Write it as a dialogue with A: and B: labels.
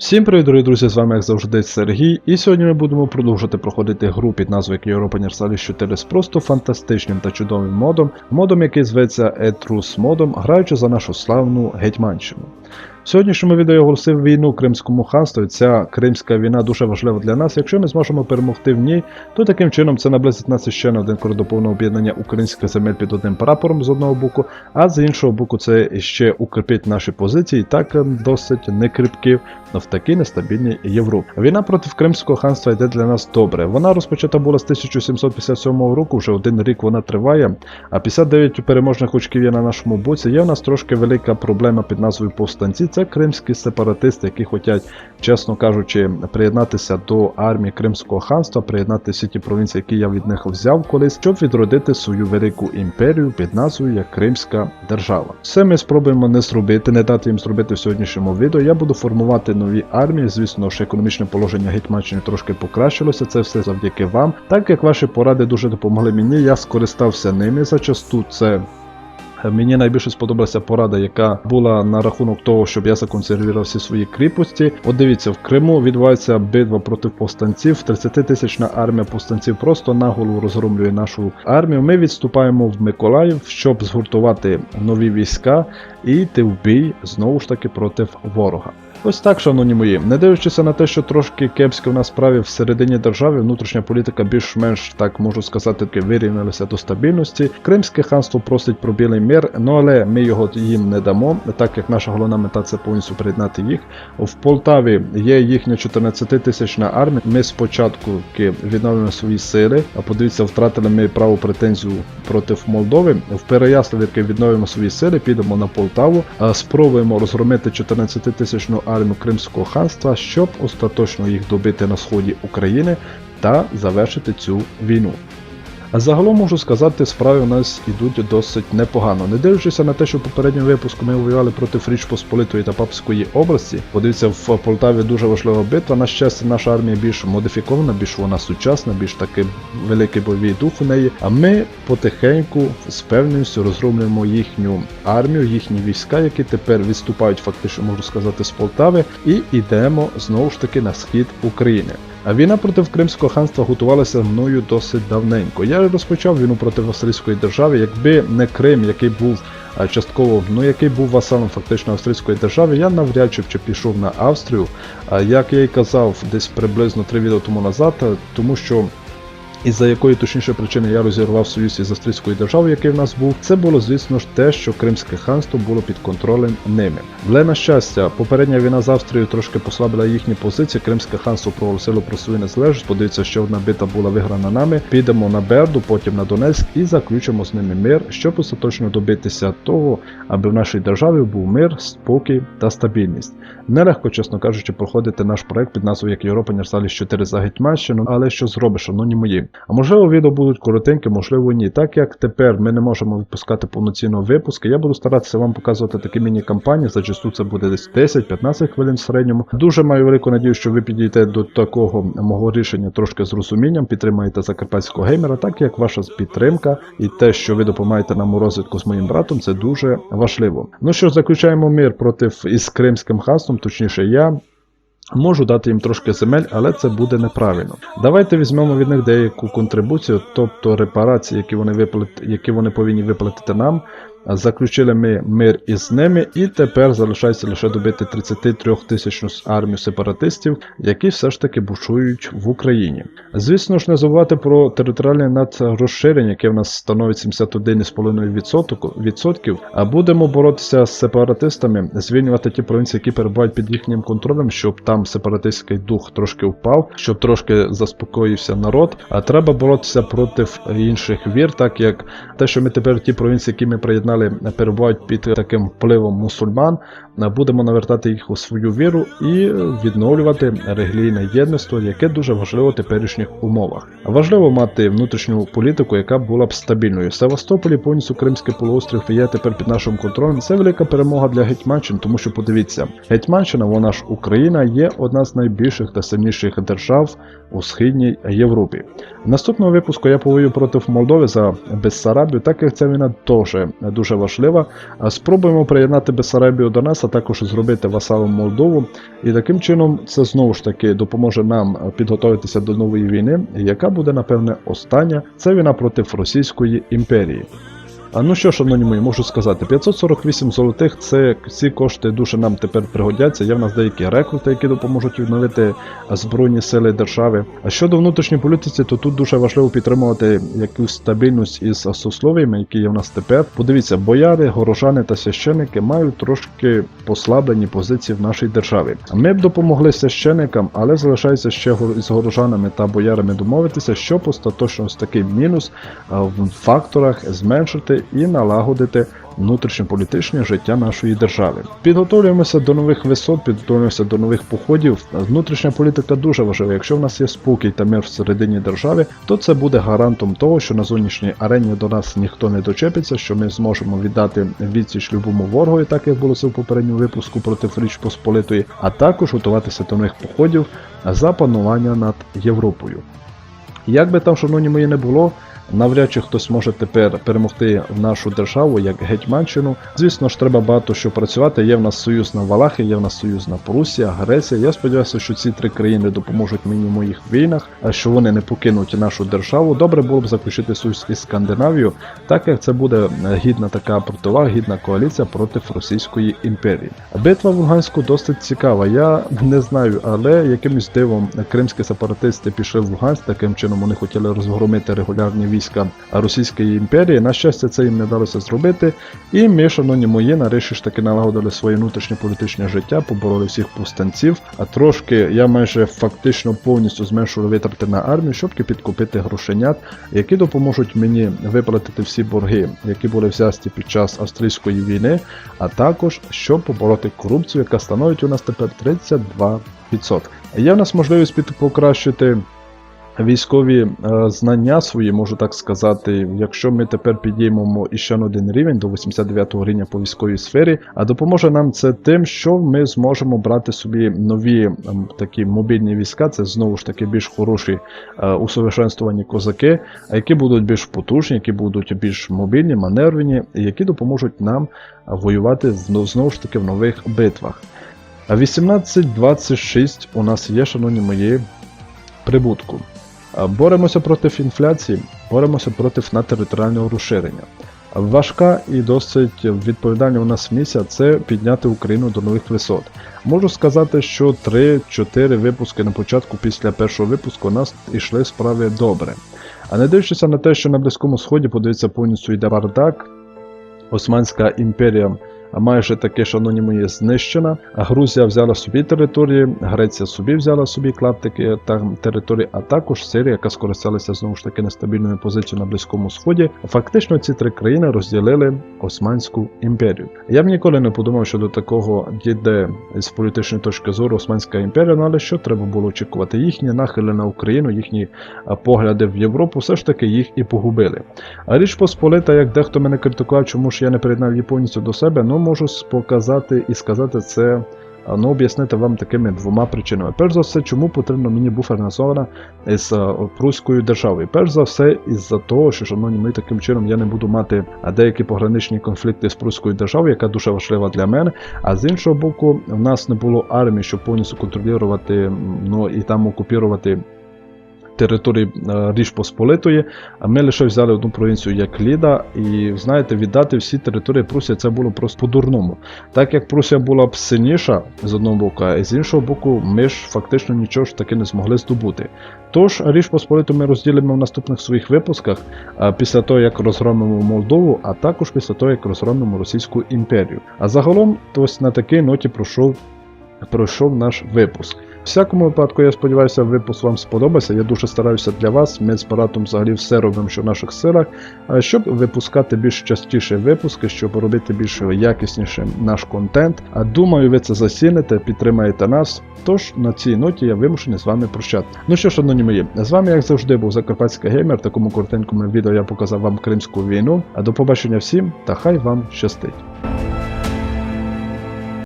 A: Всім привіт, дорогі друзі, з вами як завжди Сергій, і сьогодні ми будемо продовжувати проходити гру під назвою як Europa Universalis 4 з просто фантастичним та чудовим модом, модом, який зветься Етрус модом, граючи за нашу славну Гетьманщину. Сьогоднішньому відео я оголосив війну Кримському ханству. Ця кримська війна дуже важлива для нас. Якщо ми зможемо перемогти в ній, то таким чином це наблизить нас ще на один крок до повного об'єднання українських земель під одним прапором з одного боку, а з іншого боку, це ще укріпить наші позиції, так ем, досить некріпкі в такій нестабільній Європі. Війна проти Кримського ханства йде для нас добре. Вона розпочата була з 1757 року, вже один рік вона триває, а 59 переможних очків є на нашому боці. Є в нас трошки велика проблема під назвою повстанці. Це кримські сепаратисти, які хочуть, чесно кажучи, приєднатися до армії Кримського ханства, приєднати всі ті провінції, які я від них взяв колись, щоб відродити свою велику імперію під назвою як Кримська держава. Все ми спробуємо не зробити, не дати їм зробити в сьогоднішньому відео. Я буду формувати нові армії. Звісно, що економічне положення Гетьманщини трошки покращилося. Це все завдяки вам. Так як ваші поради дуже допомогли мені, я скористався ними зачасту. Це Мені найбільше сподобалася порада, яка була на рахунок того, щоб я законсервував всі свої кріпості. От дивіться, в Криму відбувається битва проти повстанців. 30-тисячна армія повстанців просто на голову розгромлює нашу армію. Ми відступаємо в Миколаїв, щоб згуртувати нові війська і йти в бій знову ж таки проти ворога. Ось так, шановні мої, не дивлячись на те, що трошки кепсько в нас справі всередині держави, внутрішня політика більш-менш так можу сказати, таки вирівнялася до стабільності. Кримське ханство просить про білий мир, ну але ми його їм не дамо, так як наша головна мета це повністю приєднати їх. В Полтаві є їхня 14-тисячна армія. Ми спочатку відновлюємо свої сили, а подивіться, втратили ми право претензію проти Молдови. В Переяславі відновимо свої сили, підемо на Полтаву, спробуємо розгромити 14-тисячну армію Кримського ханства, щоб остаточно їх добити на сході України та завершити цю війну. А загалом можу сказати, справи у нас ідуть досить непогано. Не дивлячись на те, що в попередньому випуску ми воювали проти Річ Посполитої та Папської області. Подивіться, в Полтаві дуже важлива битва. На щастя, наша армія більш модифікована, більш вона сучасна, більш таки великий бойовий дух у неї. А ми потихеньку з певністю розгромлюємо їхню армію, їхні війська, які тепер відступають, фактично можу сказати, з Полтави, і йдемо знову ж таки на схід України. Війна проти Кримського ханства готувалася мною досить давненько. Я розпочав війну проти австрійської держави, якби не Крим, який був частково, ну який був васалом фактично австрійської держави, я навряд чи пішов на Австрію. Як я й казав десь приблизно три відео тому назад, тому що. І за якої точніше причини я розірвав союз із австрійською державою, який в нас був, це було, звісно ж, те, що Кримське ханство було під контролем ними. Але на щастя, попередня війна з Австрією трошки послабила їхні позиції. Кримське ханство проголосило про свою незалежність. Подивіться, що одна бита була виграна нами. Підемо на Берду, потім на Донецьк і заключимо з ними мир, щоб остаточно добитися того, аби в нашій державі був мир, спокій та стабільність. Нелегко, чесно кажучи, проходити наш проект під назвою як Європа Нерсаліс 4 за Гетьманщину, але що зробиш, воно не мої. А можливо, відео будуть коротенькі, можливо, ні. Так як тепер ми не можемо випускати повноцінного випуску, я буду старатися вам показувати такі міні-кампанії. Зачасту це буде десь 10-15 хвилин в середньому. Дуже маю велику надію, що ви підійдете до такого мого рішення трошки з розумінням, підтримаєте закарпатського геймера, так як ваша підтримка і те, що ви допомагаєте нам у розвитку з моїм братом, це дуже важливо. Ну що ж, заключаємо мир проти із Кримським ханством, точніше я. Можу дати їм трошки земель, але це буде неправильно. Давайте візьмемо від них деяку контрибуцію, тобто репарації, які вони виплат... які вони повинні виплатити нам. Заключили ми мир із ними, і тепер залишається лише добити 33 тисячну армію сепаратистів, які все ж таки бушують в Україні. Звісно ж, не забувати про територіальне надрозширення, яке в нас становить 71,5%, а будемо боротися з сепаратистами, звільнювати ті провінції, які перебувають під їхнім контролем, щоб там сепаратистський дух трошки впав, щоб трошки заспокоївся народ. А треба боротися проти інших вір, так як те, що ми тепер ті провінції, які ми приєднали перебувають під таким впливом мусульман, будемо навертати їх у свою віру і відновлювати релігійне єдництво, яке дуже важливо в теперішніх умовах. Важливо мати внутрішню політику, яка була б стабільною. Севастополі повністю Кримський полуострів є тепер під нашим контролем. Це велика перемога для Гетьманщин, тому що подивіться, Гетьманщина, вона ж Україна, є одна з найбільших та сильніших держав у східній Європі. В наступному випуску я повою проти Молдови за Бессарабію, так як ця війна теж дуже дуже важлива. Спробуємо приєднати Бесарабію до нас, а також зробити васалом Молдову. І таким чином це знову ж таки допоможе нам підготуватися до нової війни, яка буде, напевне, остання. Це війна проти Російської імперії. А ну що, шановні мої, можу сказати, 548 золотих це ці кошти дуже нам тепер пригодяться. Є в нас деякі рекрути, які допоможуть відновити збройні сили держави. А щодо внутрішньої політиці, то тут дуже важливо підтримувати якусь стабільність із сослов'ями, які є в нас тепер. Подивіться, бояри, горожани та священики мають трошки послаблені позиції в нашій державі. Ми б допомогли священикам, але залишається ще з горожанами та боярами домовитися, щоб остаточно ось такий мінус в факторах зменшити і налагодити внутрішньополітичне життя нашої держави. Підготовлюємося до нових висот, підготовлюємося до нових походів. Внутрішня політика дуже важлива. Якщо в нас є спокій та мир всередині держави, то це буде гарантом того, що на зовнішній арені до нас ніхто не дочепиться, що ми зможемо віддати відсіч любому ворогу, так як було це в попередньому випуску проти Річ Посполитої, а також готуватися до нових походів за панування над Європою. Як би там, шановні мої, не було, навряд чи хтось може тепер перемогти в нашу державу як Гетьманщину. Звісно ж, треба багато що працювати. Є в нас союзна Валахи, є в нас союзна Прусія, Греція. Я сподіваюся, що ці три країни допоможуть мені в моїх війнах, а що вони не покинуть нашу державу. Добре було б заключити союз із Скандинавією, так як це буде гідна така противага, гідна коаліція проти Російської імперії. Битва в Луганську досить цікава. Я не знаю, але якимось дивом кримські сепаратисти пішли в Луганськ, таким чином вони хотіли розгромити регулярні війська Російської імперії. На щастя, це їм не вдалося зробити. І ми, шановні мої, нарешті ж таки налагодили своє внутрішнє політичне життя, побороли всіх повстанців. А трошки я майже фактично повністю зменшував витрати на армію, щоб підкупити грошенят, які допоможуть мені виплатити всі борги, які були взяті під час австрійської війни, а також щоб побороти корупцію, яка становить у нас тепер 32%. Є в нас можливість під- покращити військові е, знання свої, можу так сказати, якщо ми тепер підіймемо іще на один рівень до 89 рівня по військовій сфері, а допоможе нам це тим, що ми зможемо брати собі нові ем, такі мобільні війська, це знову ж таки більш хороші е, усовершенствовані козаки, які будуть більш потужні, які будуть більш мобільні, маневрені, які допоможуть нам воювати знов, знову ж таки в нових битвах. А 18-26 у нас є, шановні мої, прибутку. Боремося проти інфляції, боремося проти на територіального розширення. Важка і досить відповідальна у нас місія це підняти Україну до нових висот. Можу сказати, що 3-4 випуски на початку після першого випуску у нас йшли справи добре. А не дивлячись на те, що на Близькому Сході, подивіться, повністю йде бардак, Османська імперія майже таки, шановні мої, знищена. Грузія взяла собі території, Греція собі взяла собі клаптики та території, а також Сирія, яка скористалася знову ж таки нестабільною позицією на Близькому Сході. Фактично ці три країни розділили Османську імперію. Я б ніколи не подумав, що до такого дійде з політичної точки зору Османська імперія, ну але що треба було очікувати? Їхні нахили на Україну, їхні погляди в Європу, все ж таки їх і погубили. А річ Посполита, як дехто мене критикував, чому ж я не приєднав її повністю до себе, ну можу показати і сказати це. Ну, об'яснити вам такими двома причинами. Перш за все, чому потрібна мені буферна зона з а, Пруською державою. Перш за все, із-за того, що, шановні, ми таким чином я не буду мати деякі пограничні конфлікти з Пруською державою, яка дуже важлива для мене. А з іншого боку, в нас не було армії, щоб повністю контролювати ну, і там окупірувати території е, Річ Посполитої, а ми лише взяли одну провінцію як Ліда, і знаєте, віддати всі території Прусії це було просто по-дурному. Так як Прусія була б сильніша з одного боку, а з іншого боку, ми ж фактично нічого ж таки не змогли здобути. Тож Річ Посполиту ми розділимо в наступних своїх випусках після того, як розгромимо Молдову, а також після того, як розгромимо Російську імперію. А загалом, ось на такій ноті пройшов, пройшов наш випуск. Всякому випадку, я сподіваюся, випуск вам сподобався. Я дуже стараюся для вас. Ми з паратом взагалі все робимо, що в наших силах, щоб випускати більш частіше випуски, щоб робити більш якіснішим наш контент. А думаю, ви це засінете, підтримаєте нас. Тож на цій ноті я вимушений з вами прощати. Ну що шановні мої, з вами, як завжди, був Закарпатський геймер. В такому коротенькому відео я показав вам Кримську війну. А до побачення всім та хай вам щастить.